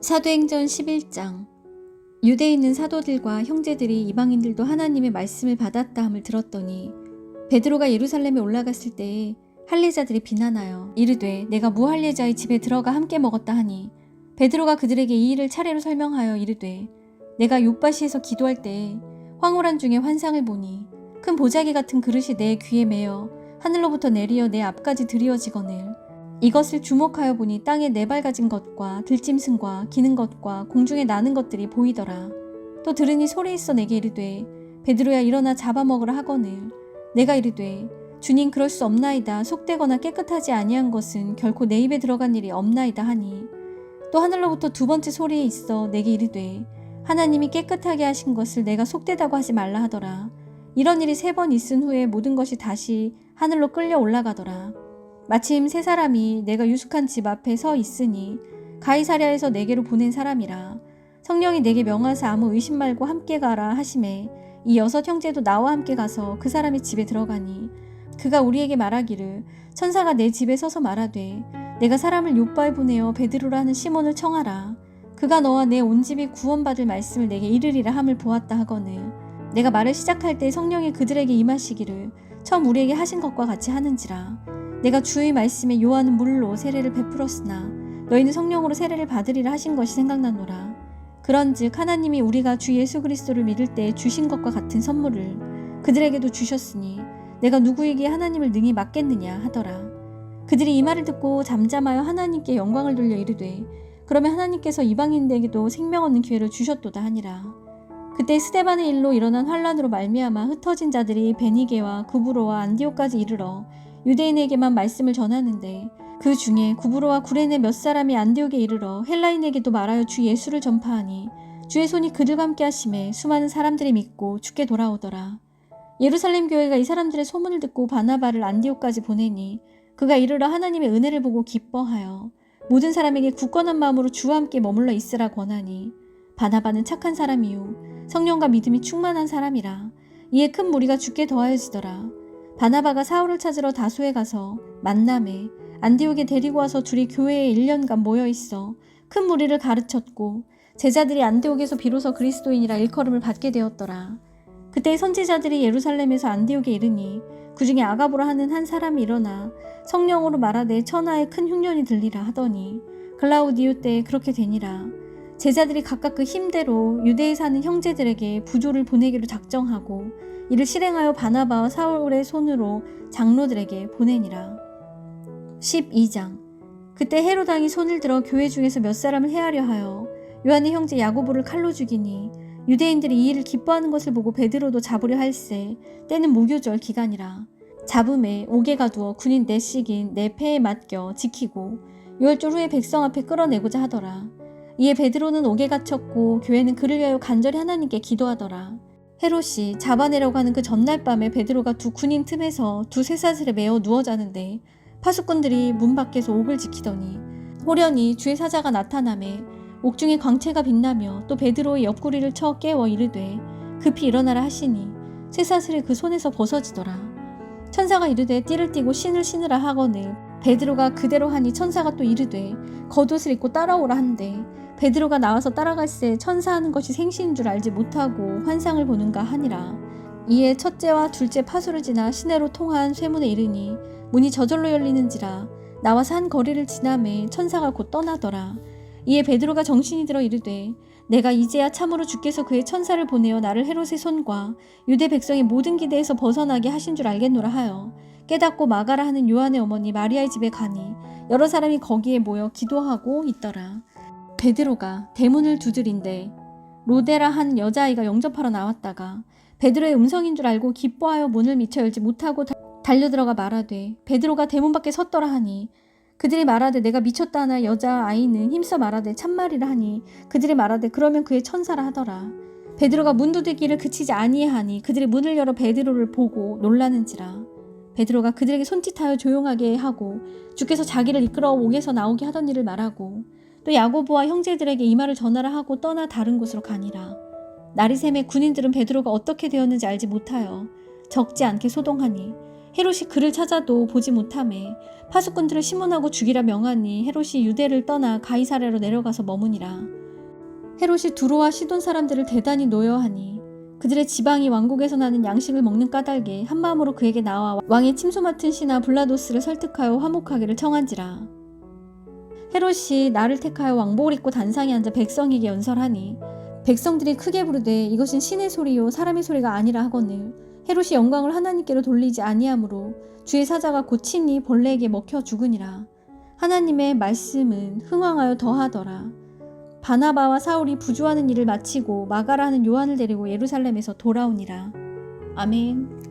사도행전 11장. 유대에 있는 사도들과 형제들이 이방인들도 하나님의 말씀을 받았다 함을 들었더니 베드로가 예루살렘에 올라갔을 때에 할례자들이 비난하여 이르되 내가 무할례자의 집에 들어가 함께 먹었다 하니 베드로가 그들에게 이 일을 차례로 설명하여 이르되 내가 요바시에서 기도할 때에 황홀한 중에 환상을 보니 큰 보자기 같은 그릇이 내 귀에 매어 하늘로부터 내리어 내 앞까지 드리어지거늘 이것을 주목하여 보니 땅에 네발 가진 것과 들짐승과 기는 것과 공중에 나는 것들이 보이더라. 또 들으니 소리 있어 내게 이르되 베드로야 일어나 잡아먹으라 하거늘 내가 이르되 주님 그럴 수 없나이다 속되거나 깨끗하지 아니한 것은 결코 내 입에 들어간 일이 없나이다 하니 또 하늘로부터 두 번째 소리에 있어 내게 이르되 하나님이 깨끗하게 하신 것을 내가 속되다고 하지 말라 하더라. 이런 일이 세 번 있은 후에 모든 것이 다시 하늘로 끌려 올라가더라. 마침 세 사람이 내가 유숙한 집 앞에 서 있으니 가이사랴에서 내게로 보낸 사람이라. 성령이 내게 명하사 아무 의심 말고 함께 가라 하심에 이 여섯 형제도 나와 함께 가서 그 사람의 집에 들어가니 그가 우리에게 말하기를 천사가 내 집에 서서 말하되 내가 사람을 요바에 보내어 베드로라 하는 시몬을 청하라. 그가 너와 내 온 집이 구원받을 말씀을 내게 이르리라 함을 보았다 하거늘. 내가 말을 시작할 때 성령이 그들에게 임하시기를 처음 우리에게 하신 것과 같이 하는지라 내가 주의 말씀에 요한은 물로 세례를 베풀었으나 너희는 성령으로 세례를 받으리라 하신 것이 생각나노라. 그런즉 하나님이 우리가 주 예수 그리스도를 믿을 때 주신 것과 같은 선물을 그들에게도 주셨으니 내가 누구에게 하나님을 능히 맡겠느냐 하더라. 그들이 이 말을 듣고 잠잠하여 하나님께 영광을 돌려 이르되 그러면 하나님께서 이방인에게도 생명 얻는 기회를 주셨도다 하니라. 그때 스데반의 일로 일어난 환란으로 말미암아 흩어진 자들이 베니게와 구브로와 안디오까지 이르러 유대인에게만 말씀을 전하는데 그 중에 구브로와 구레네 몇 사람이 안디옥에 이르러 헬라인에게도 말하여 주 예수를 전파하니 주의 손이 그들과 함께 하심에 수많은 사람들이 믿고 죽게 돌아오더라. 예루살렘 교회가 이 사람들의 소문을 듣고 바나바를 안디옥까지 보내니 그가 이르러 하나님의 은혜를 보고 기뻐하여 모든 사람에게 굳건한 마음으로 주와 함께 머물러 있으라 권하니 바나바는 착한 사람이요 성령과 믿음이 충만한 사람이라 이에 큰 무리가 죽게 더하여지더라. 바나바가 사울을 찾으러 다소에 가서 만남에 안디옥에 데리고 와서 둘이 교회에 1년간 모여 있어 큰 무리를 가르쳤고 제자들이 안디옥에서 비로소 그리스도인이라 일컬음을 받게 되었더라. 그때 선지자들이 예루살렘에서 안디옥에 이르니 그 중에 아가보라 하는 한 사람이 일어나 성령으로 말하되 천하에 큰 흉년이 들리라 하더니 글라우디오 때에 그렇게 되니라. 제자들이 각각 그 힘대로 유대에 사는 형제들에게 부조를 보내기로 작정하고 이를 실행하여 바나바와 사울의 손으로 장로들에게 보내니라. 12장. 그때 헤로당이 손을 들어 교회 중에서 몇 사람을 해하려 하여 요한의 형제 야고보를 칼로 죽이니 유대인들이 이 일을 기뻐하는 것을 보고 베드로도 잡으려 할세 때는 무교절 기간이라. 잡음에 옥에가 두어 군인 넷씩인 내 패에 맡겨 지키고 유월절 후에 백성 앞에 끌어내고자 하더라. 이에 베드로는 옥에 갇혔고 교회는 그를 위하여 간절히 하나님께 기도하더라 헤롯이 잡아내려고 하는 그 전날 밤에 베드로가 두 군인 틈에서 두 쇠사슬에 매어 누워 자는데 파수꾼들이 문 밖에서 옥을 지키더니 호련히 주의 사자가 나타남에 옥중에 광채가 빛나며 또 베드로의 옆구리를 쳐 깨워 이르되 급히 일어나라 하시니 쇠사슬이 그 손에서 벗어지더라. 천사가 이르되 띠를 띠고 신을 신으라 하거늘 베드로가 그대로 하니 천사가 또 이르되 겉옷을 입고 따라오라 한데 베드로가 나와서 따라갈새 천사하는 것이 생시인 줄 알지 못하고 환상을 보는가 하니라. 이에 첫째와 둘째 파수를 지나 시내로 통한 쇠문에 이르니 문이 저절로 열리는지라 나와서 한 거리를 지나매 천사가 곧 떠나더라. 이에 베드로가 정신이 들어 이르되 내가 이제야 참으로 주께서 그의 천사를 보내어 나를 헤롯의 손과 유대 백성의 모든 기대에서 벗어나게 하신 줄 알겠노라 하여 깨닫고 마가라 하는 요한의 어머니 마리아의 집에 가니 여러 사람이 거기에 모여 기도하고 있더라. 베드로가 대문을 두드린데 로데라 한 여자아이가 영접하러 나왔다가 베드로의 음성인 줄 알고 기뻐하여 문을 미쳐 열지 못하고 달려들어가 말하되 베드로가 대문 밖에 섰더라 하니 그들이 말하되 내가 미쳤다 하나 여자 아이는 힘써 말하되 참말이라 하니 그들이 말하되 그러면 그의 천사라 하더라. 베드로가 문 두들기를 그치지 아니하니 그들이 문을 열어 베드로를 보고 놀라는지라. 베드로가 그들에게 손짓하여 조용하게 하고 주께서 자기를 이끌어 옥에서 나오게 하던 일을 말하고 또 야고보와 형제들에게 이 말을 전하라 하고 떠나 다른 곳으로 가니라 샘에 군인들은 베드로가 어떻게 되었는지 알지 못하여 적지 않게 소동하니 헤롯이 그를 찾아도 보지 못함에 파수꾼들을 심문하고 죽이라 명하니 헤롯이 유대를 떠나 가이사랴로 내려가서 머무니라. 헤롯이 두로와 시돈 사람들을 대단히 노여하니 그들의 지방이 왕국에서 나는 양식을 먹는 까닭에 한마음으로 그에게 나와 왕의 침소 맡은 신하 블라도스를 설득하여 화목하기를 청한지라. 헤롯이 나를 택하여 왕복을 입고 단상에 앉아 백성에게 연설하니 백성들이 크게 부르되 이것은 신의 소리요 사람의 소리가 아니라 하거늘 헤롯이 영광을 하나님께로 돌리지 아니하므로 주의 사자가 고치니 벌레에게 먹혀 죽으니라. 하나님의 말씀은 흥왕하여 더하더라. 바나바와 사울이 부주하는 일을 마치고 마가라 하는 요한을 데리고 예루살렘에서 돌아오니라. 아멘.